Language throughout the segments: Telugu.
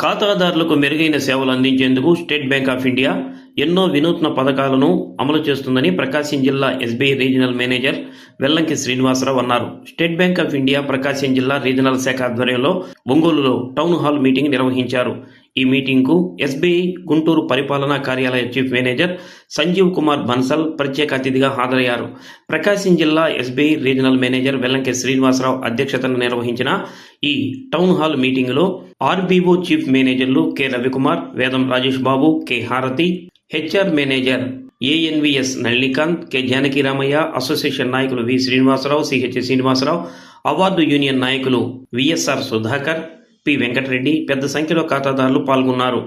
ఖాతాదారులకు మెరుగైన సేవలు అందించేందుకు స్టేట్ బ్యాంక్ ఆఫ్ ఇండియా ఎన్నో వినూత్న పథకాలను అమలు చేస్తుందని ప్రకాశం జిల్లా SBI regional manager Vellanki Srinivasarao అన్నారు. State Bank of India Prakasam జిల్లా రీజనల్ శాఖ ఆధ్వర్యంలో ఒంగోలులో టౌన్ హాల్ మీటింగ్ నిర్వహించారు. ఈ మీటింగ్కు ఎస్బీఐ గుంటూరు పరిపాలనా కార్యాలయ చీఫ్ మేనేజర్ సంజీవ్ కుమార్ బన్సల్ ప్రత్యేక అతిథిగా హాజరయ్యారు. ప్రకాశం జిల్లా SBI regional manager Vellanki Srinivasarao అధ్యక్షతన నిర్వహించిన ఈ టౌన్ హాల్ మీటింగ్లో ఆర్బీఓ చీఫ్ మేనేజర్లు K Ravikumar Vedam Rajesh Babu K Harathi HR manager ANVS Nalinikanth K Janaki Ramaiah association నాయకులు V Srinivasarao CH Srinivasarao award union నాయకులు విఎస్ఆర్ సుధాకర్ పి. వెంకటరెడ్డి పెద్ద సంఖ్యలో ఖాతాదారులు పాల్గొన్నారు.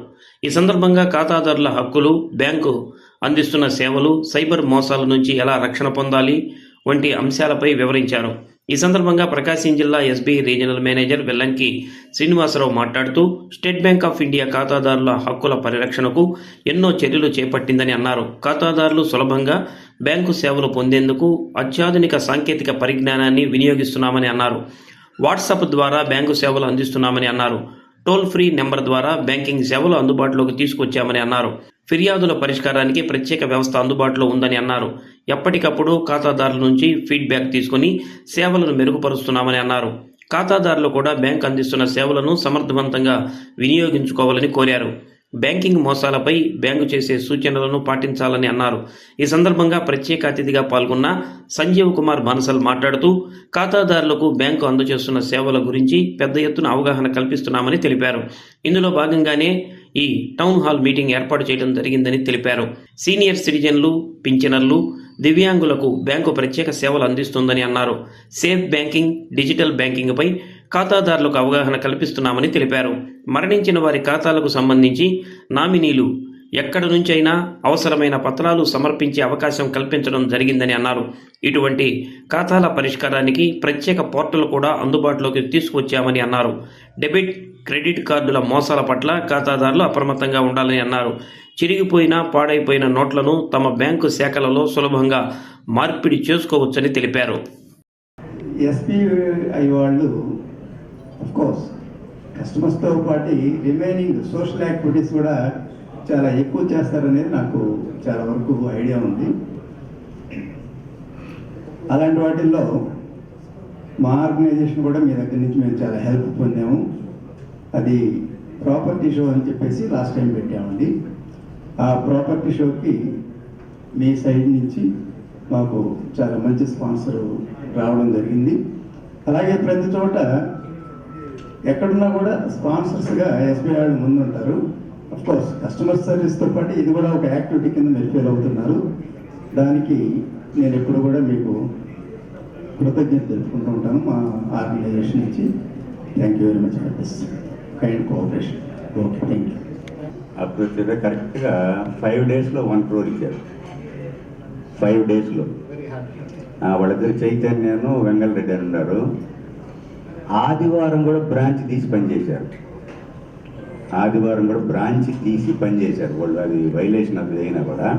ఈ సందర్భంగా ఖాతాదారుల హక్కులు బ్యాంకు అందిస్తున్న సేవలు సైబర్ మోసాల నుంచి ఎలా రక్షణ పొందాలి వంటి అంశాలపై వివరించారు. ఈ సందర్భంగా ప్రకాశం జిల్లా SBI regional manager Vellanki Srinivasarao మాట్లాడుతూ స్టేట్ బ్యాంక్ ఆఫ్ ఇండియా ఖాతాదారుల హక్కుల పరిరక్షణకు ఎన్నో చర్యలు చేపట్టిందని అన్నారు. ఖాతాదారులు సులభంగా బ్యాంకు సేవలు పొందేందుకు అత్యాధునిక సాంకేతిక పరిజ్ఞానాన్ని వినియోగిస్తున్నామని అన్నారు. వాట్సాప్ ద్వారా బ్యాంకు సేవలు అందిస్తున్నామని అన్నారు. టోల్ ఫ్రీ నెంబర్ ద్వారా బ్యాంకింగ్ సేవలు అందుబాటులోకి తీసుకొచ్చామని అన్నారు. ఫిర్యాదుల పరిష్కారానికి ప్రత్యేక వ్యవస్థ అందుబాటులో ఉందని అన్నారు. ఎప్పటికప్పుడు ఖాతాదారుల నుంచి ఫీడ్బ్యాక్ తీసుకుని సేవలను మెరుగుపరుస్తున్నామని అన్నారు. ఖాతాదారులు కూడా బ్యాంక్ అందిస్తున్న సేవలను సమర్థవంతంగా వినియోగించుకోవాలని కోరారు. బ్యాంకింగ్ మోసాలపై బ్యాంకు చేసే సూచనలను పాటించాలని అన్నారు. ఈ సందర్భంగా ప్రత్యేక అతిథిగా పాల్గొన్న సంజీవ్ కుమార్ బన్సల్ మాట్లాడుతూ ఖాతాదారులకు బ్యాంకు అందజేస్తున్న సేవల గురించి పెద్ద ఎత్తున అవగాహన కల్పిస్తున్నామని తెలిపారు. ఇందులో భాగంగానే ఈ టౌన్ హాల్ మీటింగ్ ఏర్పాటు చేయడం జరిగిందని తెలిపారు. సీనియర్ సిటిజన్లు పింఛనర్లు దివ్యాంగులకు బ్యాంకు ప్రత్యేక సేవలు అందిస్తుందని అన్నారు. సేఫ్ బ్యాంకింగ్ డిజిటల్ బ్యాంకింగ్పై ఖాతాదారులకు అవగాహన కల్పిస్తున్నామని తెలిపారు. మరణించిన వారి ఖాతాలకు సంబంధించి నామినీలు ఎక్కడి నుంచైనా అవసరమైన పత్రాలు సమర్పించే అవకాశం కల్పించడం జరిగిందని అన్నారు. ఇటువంటి ఖాతాల పరిష్కారానికి ప్రత్యేక పోర్టల్ కూడా అందుబాటులోకి తీసుకొచ్చామని అన్నారు. డెబిట్ క్రెడిట్ కార్డుల మోసాల పట్ల ఖాతాదారులు అప్రమత్తంగా ఉండాలని అన్నారు. చిరిగిపోయిన పాడైపోయిన నోట్లను తమ బ్యాంకు శాఖలలో సులభంగా మార్పిడి చేసుకోవచ్చని తెలిపారు. ఎస్బీఐ వాళ్ళు కోర్స్ కస్టమర్స్తో పాటు రిమైనింగ్ సోషల్ యాక్టివిటీస్ కూడా చాలా ఎక్కువ చేస్తారనేది నాకు చాలా వరకు ఐడియా ఉంది. అలాంటి వాటిల్లో మా ఆర్గనైజేషన్ కూడా మీ దగ్గర నుంచి మేము చాలా హెల్ప్ పొందాము. అది ప్రాపర్టీ షో అని చెప్పేసి లాస్ట్ టైం పెట్టామండి. ఆ ప్రాపర్టీ షోకి మీ సైడ్ నుంచి మాకు చాలా మంచి స్పాన్సర్ రావడం జరిగింది. అలాగే ప్రతి చోట ఎక్కడున్నా కూడా స్పాన్సర్స్గా ఎస్బీఐ వాళ్ళు ముందు ఉంటారు కోర్స్ కస్టమర్ సర్వీస్తో పాటు ఇది కూడా ఒక యాక్టివిటీ కింద మీరు ఫీల్ అవుతున్నారు. దానికి నేను ఎప్పుడు కూడా మీకు కృతజ్ఞత తెలుపుకుంటూ ఉంటాను మా ఆర్గనైజేషన్ నుంచి. Thank you very much for this kind cooperation okay thank you అప్పుడు వచ్చేది కరెక్ట్గా ఫైవ్ డేస్లో వన్ క్రోర్ ఇచ్చారు. ఫైవ్ డేస్లో వాళ్ళిద్దరు చైతన్యను వెంగళరెడ్డి అని ఉన్నారు ఆదివారం కూడా బ్రాంచ్ తీసి పనిచేశారు ఆదివారం కూడా బ్రాంచ్ తీసి పనిచేశారు వాళ్ళు అది వైలేషన్ అది అయినా కూడా.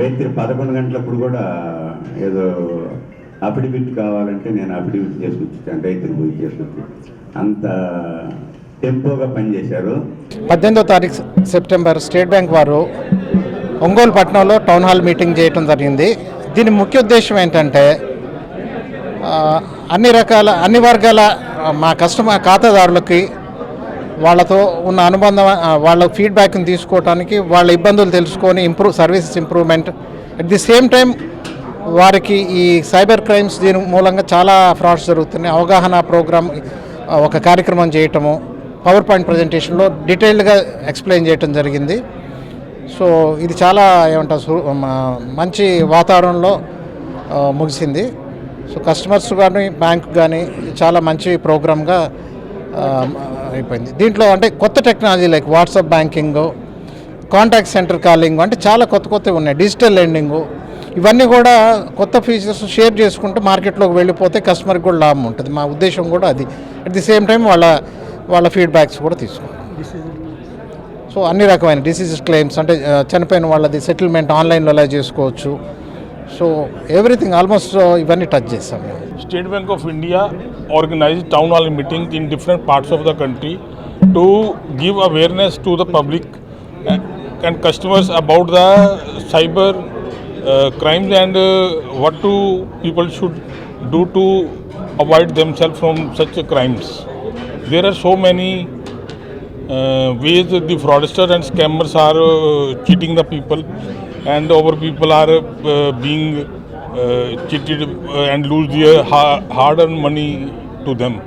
రాత్రి పదకొండు గంటలప్పుడు కూడా ఏదో అఫిడవిట్ కావాలంటే నేను అఫిడవిట్ చేసుకొచ్చాను రైతులు పోయి చేసుకొచ్చి అంత టెంపోగా పనిచేశారు పద్దెనిమిదో తారీఖు సెప్టెంబర్ స్టేట్ బ్యాంక్ వారు ఒంగోలు పట్టణంలో టౌన్ హాల్ మీటింగ్ చేయడం జరిగింది. దీని ముఖ్య ఉద్దేశం ఏంటంటే అన్ని రకాల అన్ని వర్గాల మా కస్టమర్ ఖాతాదారులకి వాళ్ళతో ఉన్న అనుబంధం వాళ్ళ ఫీడ్బ్యాక్ని తీసుకోవడానికి వాళ్ళ ఇబ్బందులు తెలుసుకొని improve services improvement at the same time వారికి ఈ సైబర్ క్రైమ్స్ దీని మూలంగా చాలా ఫ్రాడ్స్ జరుగుతున్నాయి. అవగాహన ప్రోగ్రామ్ ఒక కార్యక్రమం చేయటము పవర్ పాయింట్ ప్రజెంటేషన్లో డీటెయిల్డ్గా ఎక్స్ప్లెయిన్ చేయటం జరిగింది. సో ఇది చాలా ఏమంటారు మంచి వాతావరణంలో ముగిసింది. సో కస్టమర్స్ కానీ బ్యాంక్ కానీ చాలా మంచి ప్రోగ్రామ్గా అయిపోయింది. దీంట్లో అంటే కొత్త technology like WhatsApp banking contact centre calling అంటే చాలా కొత్త కొత్తవి ఉన్నాయి. డిజిటల్ లెండింగ్ ఇవన్నీ కూడా కొత్త ఫీచర్స్ షేర్ చేసుకుంటూ మార్కెట్లోకి వెళ్ళిపోతే కస్టమర్కి కూడా లాభం ఉంటుంది. మా ఉద్దేశం కూడా అది. అట్ ది సేమ్ టైం వాళ్ళ వాళ్ళ ఫీడ్బ్యాక్స్ కూడా తీసుకుంటాం సో అన్ని రకమైన డిసీజెస్ క్లెయిమ్స్ అంటే చనిపోయిన వాళ్ళది సెటిల్మెంట్ ఆన్లైన్లో అలా చేసుకోవచ్చు. సో ఎవ్రీథింగ్ ఆల్మోస్ట్ ఇవన్నీ టచ్ చేస్తాం మేము State Bank of India organized town hall meetings in different parts of the country to give awareness to the public uh, and customers about the cyber uh, crimes and uh, what to people should do to avoid themselves from such crimes. There are so many uh, ways that the fraudsters and scammers are uh, cheating the people and our people are uh, being uh, cheated uh, and lose their hard-earned money to them.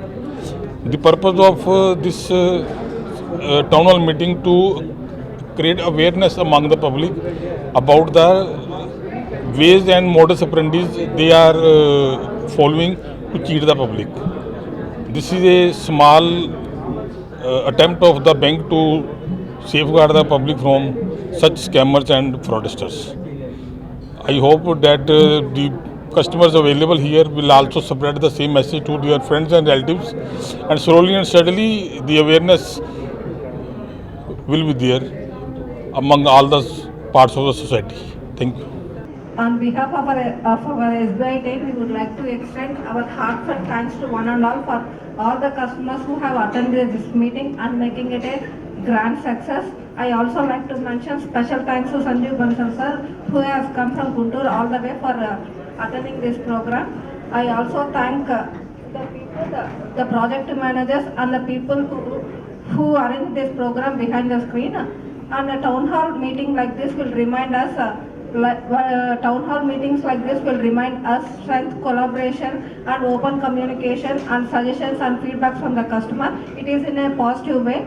The purpose of this town hall meeting to create awareness among the public about the ways and modus operandi they are uh, following to cheat the public. This is a small uh, attempt of the bank to safeguard the public from such scammers and fraudsters. I hope that uh, the customers available here will also spread the same message to their friends and relatives, and slowly and steadily the awareness will be there among all the parts of the society. Thank you. On behalf of our, of our SBI team, we would like to extend our heartfelt thanks to one and all for all the customers who have attended this meeting and making it a grand success. I also like to mention special thanks to Sanjeev Bansal sir, who has come from Guntur all the way for uh, attending this program. I also thank uh, the people, the, the project managers and the people who, who are in this program behind the screen. And a town hall meeting like this will remind us, uh, like, uh, town hall meetings like this will remind us strength, collaboration and open communication and suggestions and feedback from the customer. It is in a positive way.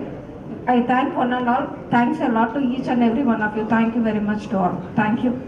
I thank one and all. Thanks a lot to each and every one of you. Thank you very much to all. Thank you.